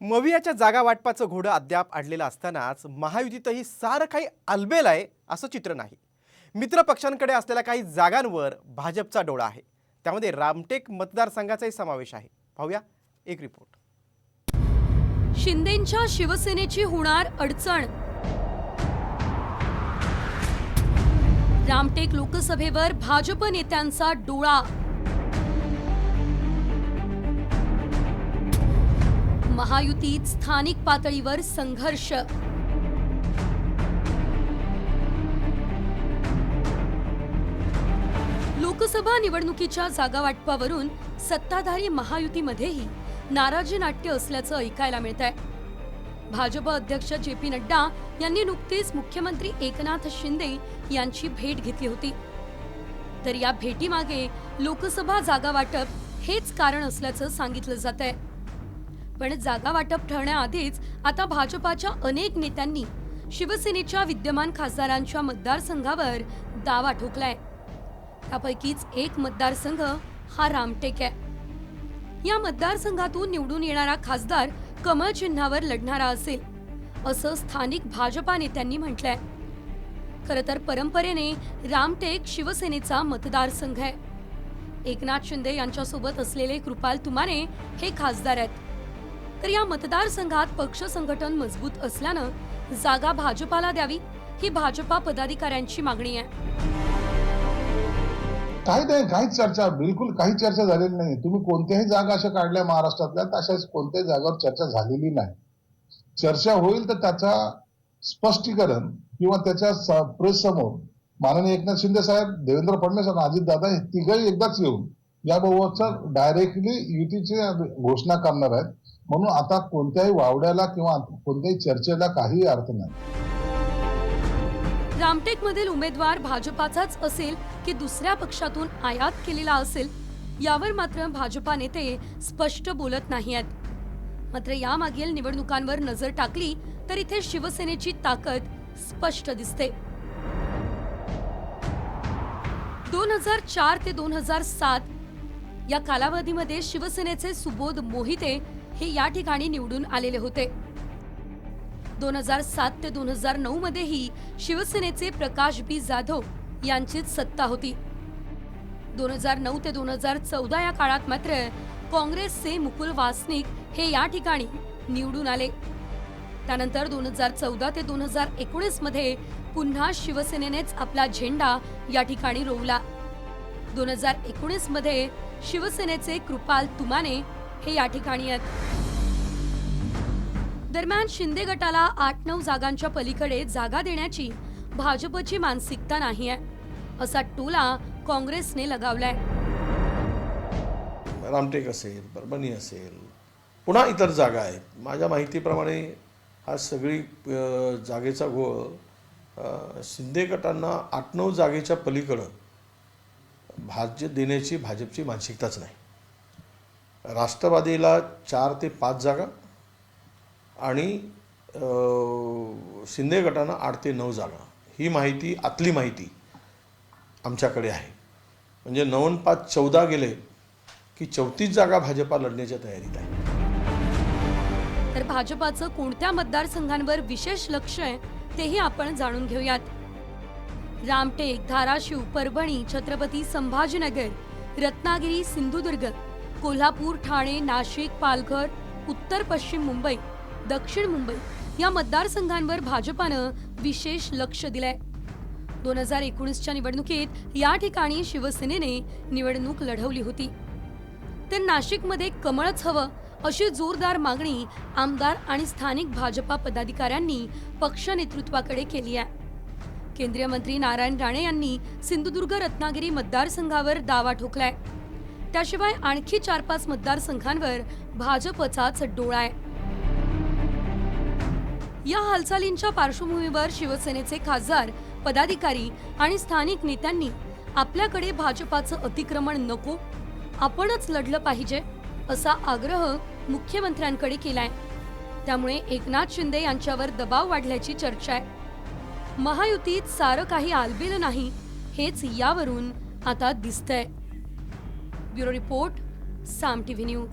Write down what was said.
मवियाच्या जागा वाटपाचं घोडं अद्याप अडलेलं असतानाच महायुतीतही सारं काही अलबेल आहे असं चित्र नाही. मित्र पक्षांकडे असलेल्या काही जागांवर भाजपचा डोळा आहे. त्यामध्ये रामटेक मतदारसंघाचाही समावेश आहे. पाहूया एक रिपोर्ट. शिंदेंच्या शिवसेनेची होणार अडचण. रामटेक लोकसभेवर भाजप नेत्यांचा डोळा. महायुतीत स्थानिक पातळीवर संघर्ष. लोकसभा निवडणुकीच्या जागा वाटपावरून सत्ताधारी महायुतीमध्येही नाराजी नाट्य असल्याचं ऐकायला मिळत आहे भाजप अध्यक्ष जे पी नड्डा यांनी नुकतीच मुख्यमंत्री एकनाथ शिंदे यांची भेट घेतली होती. तर या भेटीमागे लोकसभा जागा वाटप हेच कारण असल्याचं सांगितलं जात आहे पण जागा वाटप ठरण्याआधीच आता भाजपाच्या अनेक नेत्यांनी शिवसेनेच्या विद्यमान खासदारांच्या मतदारसंघावर दावा ठोकलाय. त्यापैकीच एक मतदारसंघ हा रामटेक आहे. या मतदारसंघातून निवडून येणारा खासदार कमळ चिन्हावर लढणारा असेल असं स्थानिक भाजपा नेत्यांनी म्हटलंय. खरं तर परंपरेने रामटेक शिवसेनेचा मतदारसंघ आहे. एकनाथ शिंदे यांच्यासोबत असलेले कृपाल तुमाने हे खासदार आहेत. तर या मतदारसंघात पक्ष संघटन मजबूत असल्यानं जागा भाजपाला द्यावी ही भाजपा पदाधिकाऱ्यांची मागणी आहे. काही नाही काहीच चर्चा बिलकुल काही चर्चा झालेली नाही. तुम्ही कोणत्याही जागा अशा काढल्या महाराष्ट्रातल्या तशाच कोणत्याही जागावर चर्चा झालेली नाही. चर्चा होईल तर त्याचा स्पष्टीकरण किंवा त्याच्या प्रेस समोर माननीय एकनाथ शिंदे साहेब देवेंद्र फडणवीस आणि अजित दादा हे तिघही एकदाच येऊन याबाबतचा डायरेक्टली युतीची घोषणा करणार आहेत. म्हणून आता कोणत्याही वावड्याला किंवा कोणत्याही चर्चेला काही अर्थ नाही. रामटेक मधील उमेदवार भाजपाचाच असेल की दुसऱ्या पक्षातून आयात केलेला असेल यावर मात्र भाजपा नेते स्पष्ट बोलत नाही आहेत मात्र यामागील निवडणुकांवर नजर टाकली तर इथे शिवसेनेची ताकद स्पष्ट दिसते. दोन हजार चार ते दोन हजार सात या कालावधीमध्ये शिवसेनेचे सुबोध मोहिते हे या ठिकाणी निवडून आलेले होते. दोन हजार सात ते दोन हजार नऊ मध्येही शिवसेनेचे प्रकाश बी जाधव यांचीच सत्ता होती. दोन हजार नऊ ते दोन हजार चौदा या काळात मात्र काँग्रेसचे मुकुल वासनिक हे या ठिकाणी निवडून आले. त्यानंतर दोन हजार चौदा ते दोन हजार एकोणीसमध्ये पुन्हा शिवसेनेनेच आपला झेंडा या ठिकाणी रोवला. दोन हजार एकोणीसमध्ये शिवसेनेचे कृपाल तुमाने हे या ठिकाणी आहेत. दरम्यान शिंदे गटाला आठ नऊ जागांच्या पलीकडे जागा देण्याची भाजपची मानसिकता नाही आहे. असा टोला काँग्रेसने लगावलाय. रामटेक असेल परभणी असेल पुन्हा इतर जागा आहेत. माझ्या माहितीप्रमाणे हा सगळी जागेचा घोळ शिंदे गटांना आठ नऊ जागेच्या पलीकडं भाज्य देण्याची भाजपची मानसिकताच नाही. राष्ट्रवादीला चार ते पाच जागा आणि शिंदे गटानं आठ ते नऊ जागा. ही माहिती आतली माहिती आमच्याकडे आहे. म्हणजे नवन पाच चौदा गेले की चौतीस जागा भाजपा लढण्याच्या तयारीत आहे. तर भाजपाचं कोणत्या मतदारसंघांवर विशेष लक्ष आहे तेही आपण जाणून घेऊयात. रामटेक धाराशिव परभणी छत्रपती संभाजीनगर रत्नागिरी सिंधुदुर्ग कोल्हापूर ठाणे नाशिक पालघर उत्तर पश्चिम मुंबई दक्षिण मुंबई या मतदारसंघांवर भाजपानं विशेष लक्ष दिलंय. दोन हजार एकोणीसच्या निवडणुकीत या ठिकाणी शिवसेनेने निवडणूक लढवली होती. तर नाशिकमध्ये कमळच हवं अशी जोरदार मागणी आमदार आणि स्थानिक भाजपा पदाधिकाऱ्यांनी पक्ष नेतृत्वाकडे केली आहे. केंद्रीय मंत्री नारायण राणे यांनी सिंधुदुर्ग रत्नागिरी मतदारसंघावर दावा ठोकलाय. त्याशिवाय आणखी चार पाच मतदारसंघांवर भाजपचाच डोळा आहे. या हालचालींच्या पार्श्वभूमीवर शिवसेनेचे खासदार पदाधिकारी आणि स्थानिक नेत्यांनी आपल्याकडे भाजपाचं अतिक्रमण नको आपणच लढलं पाहिजे असा आग्रह मुख्यमंत्र्यांकडे केलाय. त्यामुळे एकनाथ शिंदे यांच्यावर दबाव वाढल्याची चर्चा आहे. महायुतीत सारं काही आलबेलं नाही हेच यावरून आता दिसतंय. Bureau report Saam TV news.